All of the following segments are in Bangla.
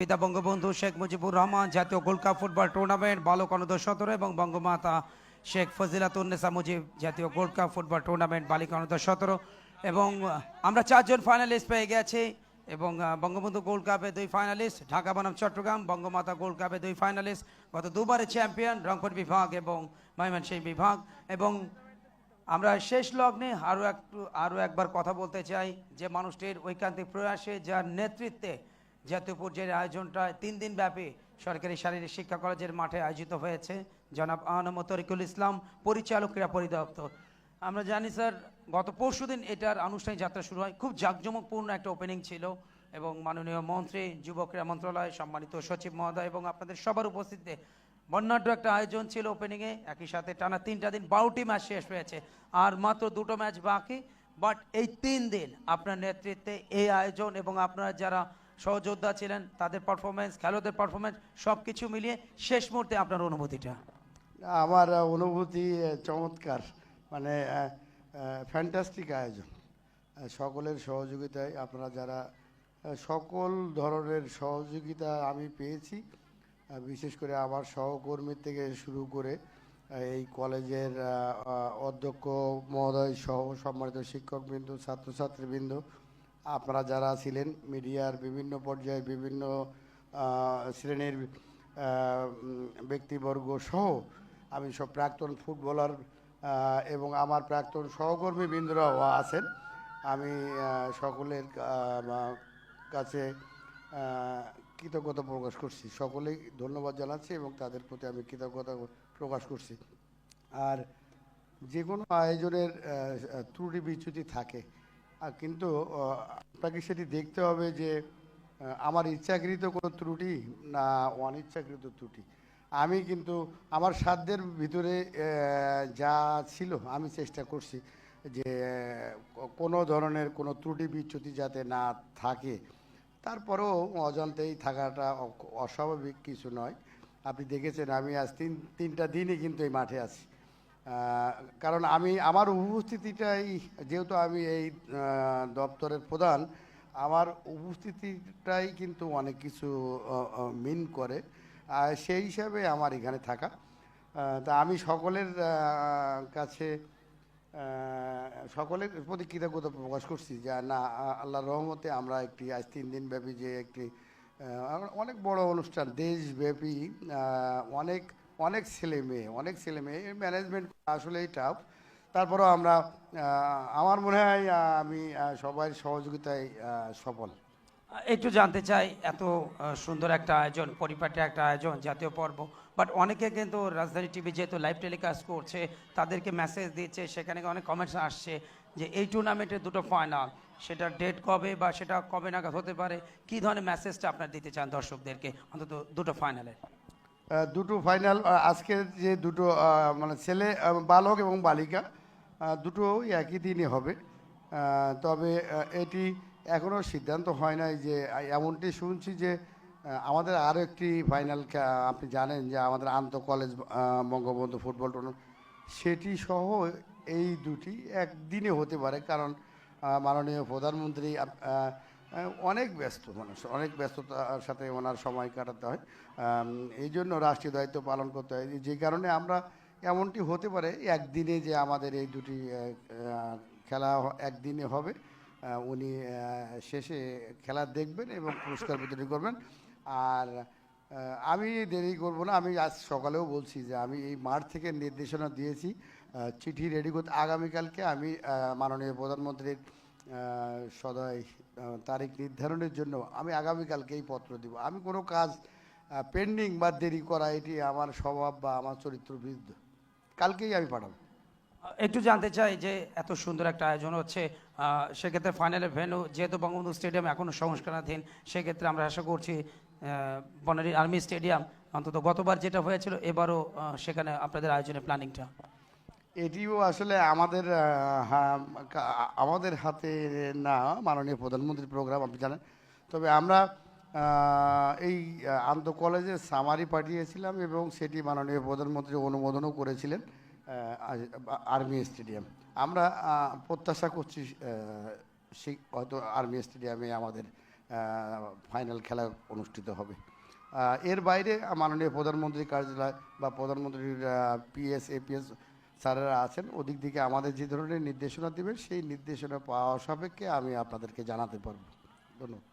পিতা বঙ্গবন্ধু শেখ মুজিবুর রহমান জাতীয় গোল্ড কাপ ফুটবল টুর্নামেন্ট বালক অনূর্ধ্ব সতেরো এবং বঙ্গমাতা শেখ ফজিলাতুন্নেসা মুজিব জাতীয় গোল্ড কাপ ফুটবল টুর্নামেন্ট বালিকা অনূর্ধ্ব সতেরো এবং আমরা চারজন ফাইনালিস্ট পেয়ে গেছি এবং বঙ্গবন্ধু গোল্ড কাপে দুই ফাইনালিস্ট ঢাকা বনাম চট্টগ্রাম, বঙ্গমাতা গোল্ড কাপে দুই ফাইনালিস্ট গত দুবারের চ্যাম্পিয়ন রংপুর বিভাগ এবং ময়মনসিংহ বিভাগ এবং আমরা শেষ লগ্নে আরও একটু, আরও একবার কথা বলতে চাই যে মানুষটির ঐকান্তিক প্রয়াসে যার নেতৃত্বে জাতীয় পর্যায়ের আয়োজনটা তিন দিন ব্যাপী সরকারি শারীরিক শিক্ষা কলেজের মাঠে আয়োজিত হয়েছে। জনাব আনম তরিকুল ইসলাম, পরিচালক ক্রীড়া পরিদপ্তর। আমরা জানি স্যার, গত পরশুদিন এটার আনুষ্ঠানিক যাত্রা শুরু হয়। খুব জাঁকজমকপূর্ণ একটা ওপেনিং ছিল এবং মাননীয় মন্ত্রী, যুব ক্রীড়া মন্ত্রণালয়, সম্মানিত সচিব মহোদয় এবং আপনাদের সবার উপস্থিতিতে বর্ণাঢ্য একটা আয়োজন ছিল ওপেনিংয়ে একই সাথে টানা তিনটা দিন বারোটি ম্যাচ শেষ হয়েছে। আর মাত্র দুটো ম্যাচ বাকি বাট এই তিন দিন আপনার নেতৃত্বে এই আয়োজন এবং আপনারা যারা সহযোদ্ধা ছিলেন, তাদের পারফরমেন্স খেলোয়াড়দের পারফরমেন্স সব কিছু মিলিয়ে শেষ মুহূর্তে আপনার অনুভূতিটা? আমার অনুভূতি চমৎকার। মানে ফ্যান্টাস্টিক আয়োজন। সকলের সহযোগিতায় আপনারা যারা সকল ধরনের সহযোগিতা আমি পেয়েছি বিশেষ করে আমার সহকর্মী থেকে শুরু করে এই কলেজের অধ্যক্ষ মহোদয় সহ সম্মানিত শিক্ষকবৃন্দ, ছাত্রছাত্রীবৃন্দ আপনারা যারা ছিলেন মিডিয়ার বিভিন্ন পর্যায়ে বিভিন্ন শ্রেণির ব্যক্তিবর্গ সহ আমি সব প্রাক্তন ফুটবলার এবং আমার প্রাক্তন সহকর্মী বৃন্দরাও আছেন। আমি সকলের কাছে কৃতজ্ঞতা প্রকাশ করছি। সকলেই ধন্যবাদ জানাচ্ছি এবং তাদের প্রতি আমি কৃতজ্ঞতা প্রকাশ করছি। আর যে কোনো আয়োজনের ত্রুটি বিচ্যুতি থাকে কিন্তু আপনাকে সেটি দেখতে হবে যে আমার ইচ্ছাকৃত কোনো ত্রুটি না অনিচ্ছাকৃত ত্রুটি। আমি কিন্তু আমার সাধ্যের ভিতরে যা ছিল, আমি চেষ্টা করছি যে কোনো ধরনের কোনো ত্রুটি বিচ্যুতি যাতে না থাকে। তারপরেও অজান্তেই থাকাটা অস্বাভাবিক কিছু নয়। আপনি দেখেছেন, আমি আজ তিন, তিনটা দিনই কিন্তু এই মাঠে আছি। কারণ আমি, আমার উপস্থিতিটাই, যেহেতু আমি এই দপ্তরের প্রধান, আমার উপস্থিতিটাই কিন্তু অনেক কিছু মিন করে। সেই হিসাবে আমার এখানে থাকা। তা আমি সকলের কাছে সকলের প্রতি কৃতজ্ঞতা প্রকাশ করছি যে, না আ- আল্লাহর রহমতে আমরা একটি, আজ তিন দিন ব্যাপী যে একটি অনেক বড় অনুষ্ঠান, দেশব্যাপী অনেক অনেক ছেলে মেয়ে, অনেক ছেলে মেয়ে। ম্যানেজমেন্ট আসলেই টাফ তারপরেও আমরা আমার মনে হয় আমি সবাই সহযোগিতায় সফল। একটু জানতে চাই, এত সুন্দর একটা আয়োজন পরিপাটি একটা আয়োজন, জাতীয় পর্ব বাট অনেকে কিন্তু রাজধানী টিভি যেহেতু লাইভ টেলিকাস্ট করছে, তাদেরকে মেসেজ দিচ্ছে, সেখানে অনেক কমেন্টস আসছে যে এই টুর্নামেন্টের দুটো ফাইনাল সেটার ডেট কবে বা সেটা কবে নাগাদ হতে পারে? কি ধরনের মেসেজটা আপনার দিতে চান দর্শকদেরকে? অন্তত দুটো ফাইনালের দুটো ফাইনাল আজকের যে দুটো মানে ছেলে বালক এবং বালিকা দুটো একই দিনই হবে। তবে এটি এখনও সিদ্ধান্ত হয় নাই যে, এমনটি শুনছি যে আমাদের আরও একটি ফাইনাল আপনি জানেন যে, আমাদের আন্ত কলেজ বঙ্গবন্ধু ফুটবল টুর্নামেন্ট সেটি সহ এই দুটি একদিনে হতে পারে। কারণ মাননীয় প্রধানমন্ত্রী অনেক ব্যস্ত মানুষ অনেক ব্যস্ততার সাথে ওনার সময় কাটাতে হয়। এই জন্য রাষ্ট্রীয় দায়িত্ব পালন করতে হয়। যে কারণে আমরা এমনটি হতে পারে, একদিনে যে আমাদের এই দুটি খেলা একদিনে হবে উনি শেষে খেলা দেখবেন এবং পুরস্কার বিতরণ করবেন। আর আমি দেরি করব না, আমি আজ সকালেও বলছি যে আমি এই মাঠ থেকে নির্দেশনা দিয়েছি চিঠি রেডি করতে। আগামীকালকে আমি মাননীয় প্রধানমন্ত্রীর সদয় তারিখ নির্ধারণের জন্য আমি আগামীকালকেই পত্র দিব। আমি কোনো কাজ পেন্ডিং বা দেরি করা, এটি আমার স্বভাব বা আমার চরিত্র বিরুদ্ধ। কালকেই আমি পাঠাবো। একটু জানতে চাই যে এত সুন্দর একটা আয়োজন হচ্ছে সেক্ষেত্রে ফাইনালের ভেন্যু যেহেতু বঙ্গবন্ধু স্টেডিয়াম এখনও সংস্কারাধীন, সেক্ষেত্রে আমরা আশা করছি বনারি আর্মি স্টেডিয়াম অন্তত গতবার যেটা হয়েছিল, এবারও সেখানে আপনাদের আয়োজনের প্ল্যানিংটা এটিও আসলে আমাদের আমাদের হাতে না মাননীয় প্রধানমন্ত্রীর প্রোগ্রাম আপনি জানেন। তবে আমরা এই আন্ত কলেজে সামারি পাঠিয়েছিলাম এবং সেটি মাননীয় প্রধানমন্ত্রী অনুমোদনও করেছিলেন আর্মি স্টেডিয়াম আমরা প্রত্যাশা করছি সেই, হয়তো আর্মি স্টেডিয়ামে আমাদের ফাইনাল খেলা অনুষ্ঠিত হবে। এর বাইরে মাননীয় প্রধানমন্ত্রী কার্যালয় বা প্রধানমন্ত্রীর পিএস এপিএস স্যারেরা আছেন ওদিক থেকে আমাদের যে ধরনের নির্দেশনা দেবেন সেই নির্দেশনা পাওয়া সাপেক্ষে আমি আপনাদেরকে জানাতে পারব। ধন্যবাদ।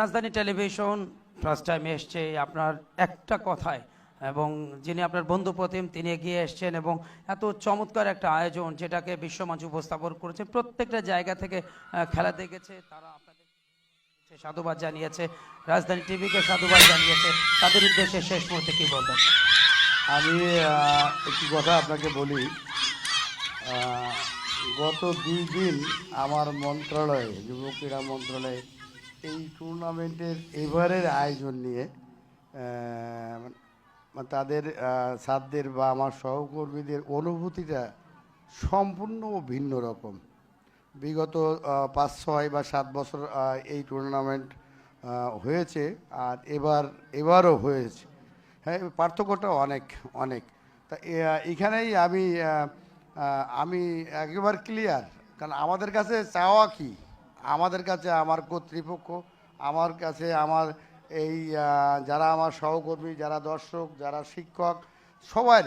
রাজধানী টেলিভিশন ফার্স্ট টাইম এসছে আপনার একটা কথায় এবং যিনি আপনার বন্ধু প্রতিম তিনি এগিয়ে এসছেন এবং এত চমৎকার একটা আয়োজন যেটাকে বিশ্বমঞ্চ উপস্থাপন করেছে। প্রত্যেকটা জায়গা থেকে খেলা দেখেছে তারা আপনাদের সাধুবাদ জানিয়েছে রাজধানী টিভিকে সাধুবাদ জানিয়েছে। তাদের উদ্দেশ্যে শেষ মুহূর্তে কি বলবেন? আমি একটি কথা আপনাকে বলি গত দুই দিন আমার মন্ত্রণালয়ে যুব ক্রীড়া মন্ত্রণালয়ে এই টুর্নামেন্টের এবারের আয়োজন নিয়ে মানে তাদের সাধ্যের বা আমার সহকর্মীদের অনুভূতিটা সম্পূর্ণ ভিন্ন রকম। বিগত পাঁচ, ছয় বা সাত বছর এই টুর্নামেন্ট হয়েছে আর এবার, এবারও হয়েছে। হ্যাঁ পার্থক্যটা অনেক অনেক। তা এখানেই আমি আমি একেবারে ক্লিয়ার কারণ আমাদের কাছে চাওয়া কি? আমাদের কাছে আমার কর্তৃপক্ষ, আমার কাছে আমার এই যারা আমার সহকর্মী, যারা দর্শক, যারা শিক্ষক, সবাই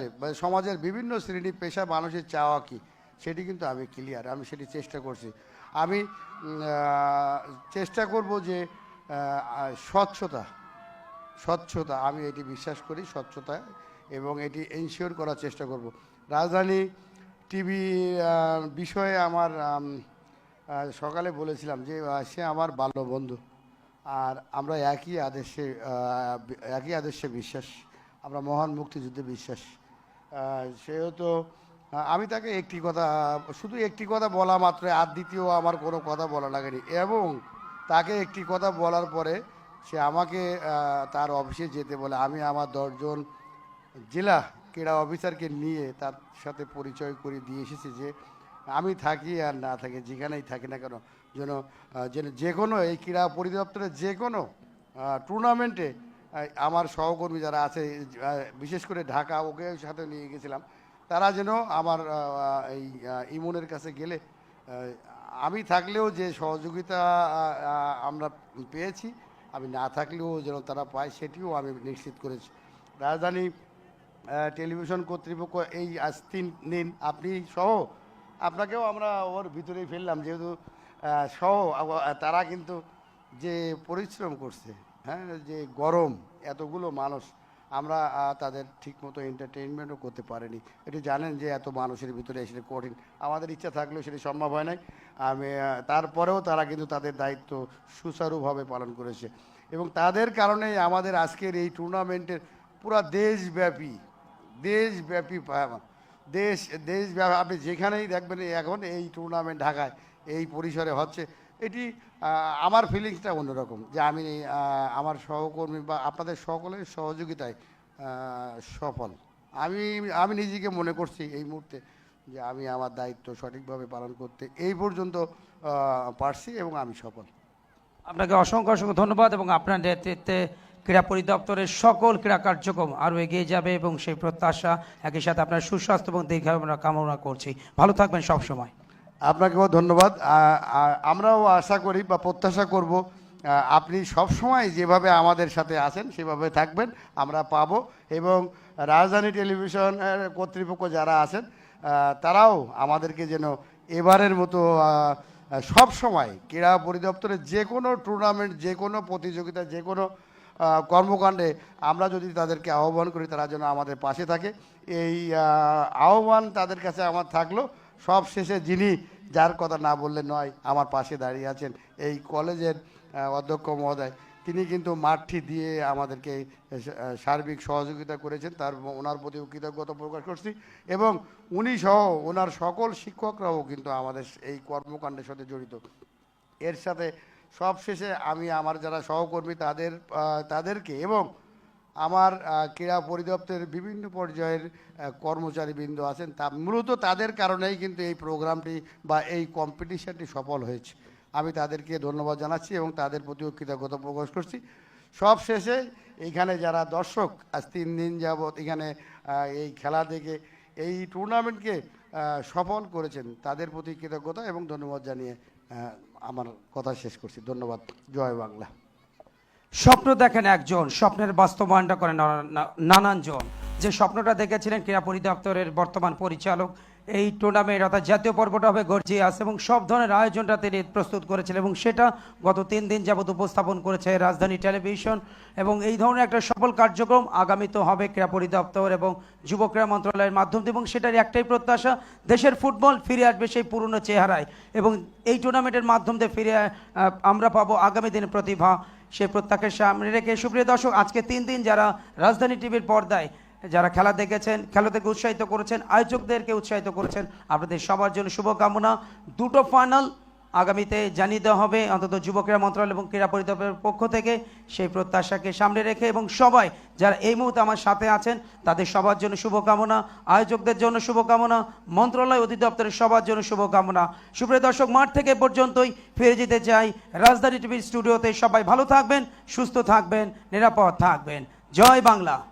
সমাজের বিভিন্ন শ্রেণি পেশা মানুষের চাওয়া কি? সেটি কিন্তু আমি ক্লিয়ার আমি সেটি চেষ্টা করছি। আমি চেষ্টা করব যে স্বচ্ছতা স্বচ্ছতা, আমি এটি বিশ্বাস করি, স্বচ্ছতা, এবং এটি এনশিওর করার চেষ্টা করব। রাজধানী টিভি বিষয়ে আমার সকালে বলেছিলাম যে সে আমার বাল্য বন্ধু আর আমরা একই আদেশে একই আদেশে বিশ্বাস। আমরা মহান মুক্তিযুদ্ধে বিশ্বাস। সেহেতু আমি তাকে একটি কথা, শুধু একটি কথা বলা মাত্র, আর দ্বিতীয় আমার কোনো কথা বলা লাগেনি। এবং তাকে একটি কথা বলার পরে সে আমাকে তার অফিসে যেতে বলে, আমি আমার দশজন জেলা ক্রীড়া অফিসারকে নিয়ে তার সাথে পরিচয় করে দিয়ে এসেছি যে আমি থাকি আর না থাকি, যেখানেই থাকি না কেন, যেন যেন যে কোনো এই ক্রীড়া পরিদপ্তরের যে কোনো টুর্নামেন্টে আমার সহকর্মী যারা আছে বিশেষ করে ঢাকা, ওকে সাথে নিয়ে গেছিলাম, তারা যেন আমার এই ইমনের কাছে গেলে আমি থাকলেও যে সহযোগিতা আমরা পেয়েছি, আমি না থাকলেও যেন তারা পায়, সেটিও আমি নিশ্চিত করেছি। রাজধানী টেলিভিশন কর্তৃপক্ষ এই আজ তিন দিন আপনি সহ। আপনাকেও আমরা ওর ভিতরেই ফেললাম, যেহেতু সহ তারা কিন্তু যে পরিশ্রম করছে হ্যাঁ যে গরম, এতগুলো মানুষ, আমরা তাদের ঠিকমতো এন্টারটেনমেন্টও করতে পারিনি। এটি জানেন যে এত মানুষের ভিতরে সেটা কঠিন, আমাদের ইচ্ছা থাকলেও সেটি সম্ভব হয় নাই। আমি তারপরেও তারা কিন্তু তাদের দায়িত্ব সুচারুভাবে পালন করেছে। এবং তাদের কারণেই আমাদের আজকের এই টুর্নামেন্টের পুরা দেশব্যাপী দেশব্যাপী দেশ, দেশব্যাপী, আপনি যেখানেই দেখবেন এখন এই টুর্নামেন্ট ঢাকায়, এই পরিসরে হচ্ছে, এটি আমার ফিলিংসটা অন্যরকম, যে আমি আমার সহকর্মী বা আপনাদের সকলের সহযোগিতায় সফল। আমি আমি নিজেকে মনে করছি এই মুহূর্তে, যে আমি আমার দায়িত্ব সঠিকভাবে পালন করতে এই পর্যন্ত পারছি এবং আমি সফল। আপনাকে অসংখ্য অসংখ্য ধন্যবাদ এবং আপনার নেতৃত্বে ক্রীড়া পরিদপ্তরের সকল ক্রীড়া কার্যক্রম আরও এগিয়ে যাবে এবং সেই প্রত্যাশা একই সাথে আপনার সুস্বাস্থ্য এবং দীর্ঘায়ু আমরা কামনা করছি। ভালো থাকবেন সব সময় আপনাকেও ধন্যবাদ। আমরাও আশা করি বা প্রত্যাশা করব আপনি সবসময় যেভাবে আমাদের সাথে আছেন সেভাবে থাকবেন, আমরা পাবো এবং রাজধানী টেলিভিশনের কর্তৃপক্ষ যারা আছেন তারাও আমাদেরকে যেন এবারের মতো সব সময় ক্রীড়া পরিদপ্তরের যে কোনো টুর্নামেন্ট যে কোনো প্রতিযোগিতা, যে কোনো কর্মকাণ্ডে আমরা যদি তাদেরকে আহ্বান করি, তারা যেন আমাদের পাশে থাকে। এই আহ্বান তাদের কাছে আমার থাকল। সব শেষে যিনি যার কথা না বললে নয়, আমার পাশে দাঁড়িয়ে আছেন এই কলেজের অধ্যক্ষ মহোদয়। তিনি কিন্তু মাঠটি দিয়ে আমাদেরকে সার্বিক সহযোগিতা করেছেন। তার ওনার প্রতি কৃতজ্ঞতা প্রকাশ করছি এবং উনি সহ ওনার সকল শিক্ষকরাও কিন্তু আমাদের এই কর্মকাণ্ডের সাথে জড়িত। এর সাথে সব শেষে আমি আমার যারা সহকর্মী তাদের তাদেরকে এবং আমার ক্রীড়া পরিদপ্তরের বিভিন্ন পর্যায়ের কর্মচারীবৃন্দ আছেন, তা মূলত তাদের কারণেই কিন্তু এই প্রোগ্রামটি বা এই কম্পিটিশনটি সফল হয়েছে। আমি তাদেরকে ধন্যবাদ জানাচ্ছি এবং তাদের প্রতিও কৃতজ্ঞতা প্রকাশ করছি। সব শেষে এইখানে যারা দর্শক, আজ তিন দিন যাবৎ এখানে এই খেলা দেখে এই টুর্নামেন্টকে সফল করেছেন, তাদের প্রতি কৃতজ্ঞতা এবং ধন্যবাদ জানিয়ে আমার কথা শেষ করছি। ধন্যবাদ। জয় বাংলা। স্বপ্ন দেখেন একজন, স্বপ্নের বাস্তবায়নটা করেন নানান জন যে স্বপ্নটা দেখেছিলেন ক্রীড়া পরিদপ্তরের বর্তমান পরিচালক এই টুর্নামেন্ট অর্থাৎ জাতীয় পর্বটা হবে গর্জিয়াস এবং সব ধরনের আয়োজনটা তিনি প্রস্তুত করেছিলেন এবং সেটা গত তিন দিন যাবত উপস্থাপন করেছে রাজধানী টেলিভিশন এবং এই ধরনের একটা সফল কার্যক্রম আগামীতে হবে ক্রীড়া পরিদপ্তর এবং যুব ক্রীড়া মন্ত্রণালয়ের মাধ্যম এবং সেটার একটাই প্রত্যাশা, দেশের ফুটবল ফিরে আসবে সেই পুরনো চেহারায় এবং এই টুর্নামেন্টের মাধ্যম দিয়ে ফিরে আমরা পাবো আগামী দিনের প্রতিভা। সেই প্রত্যাখ্যার সামনে রেখে সুপ্রিয় দর্শক, আজকে তিন দিন যারা রাজধানী টিভির পর্দায় যারা খেলা দেখেছেন খেলা থেকে উৎসাহিত করেছেন, আয়োজকদেরকে উৎসাহিত করেছেন, আপনাদের সবার জন্য শুভকামনা। দুটো ফাইনাল আগামীতে জানিয়ে দেওয়া হবে অন্তত যুব ক্রীড়া মন্ত্রণালয় এবং ক্রীড়া পরিদপ্তরের পক্ষ থেকে। সেই প্রত্যাশাকে সামনে রেখে এবং সবাই যারা এই মুহূর্তে আমার সাথে আছেন, তাদের সবার জন্য শুভকামনা, আয়োজকদের জন্য শুভকামনা, মন্ত্রণালয় অধিদপ্তরের সবার জন্য শুভকামনা। সুপ্রিয় দর্শক, মাঠ থেকে পর্যন্তই। ফিরে যেতে চাই রাজধানী টিভির স্টুডিওতে। সবাই ভালো থাকবেন, সুস্থ থাকবেন, নিরাপদ থাকবেন। জয় বাংলা।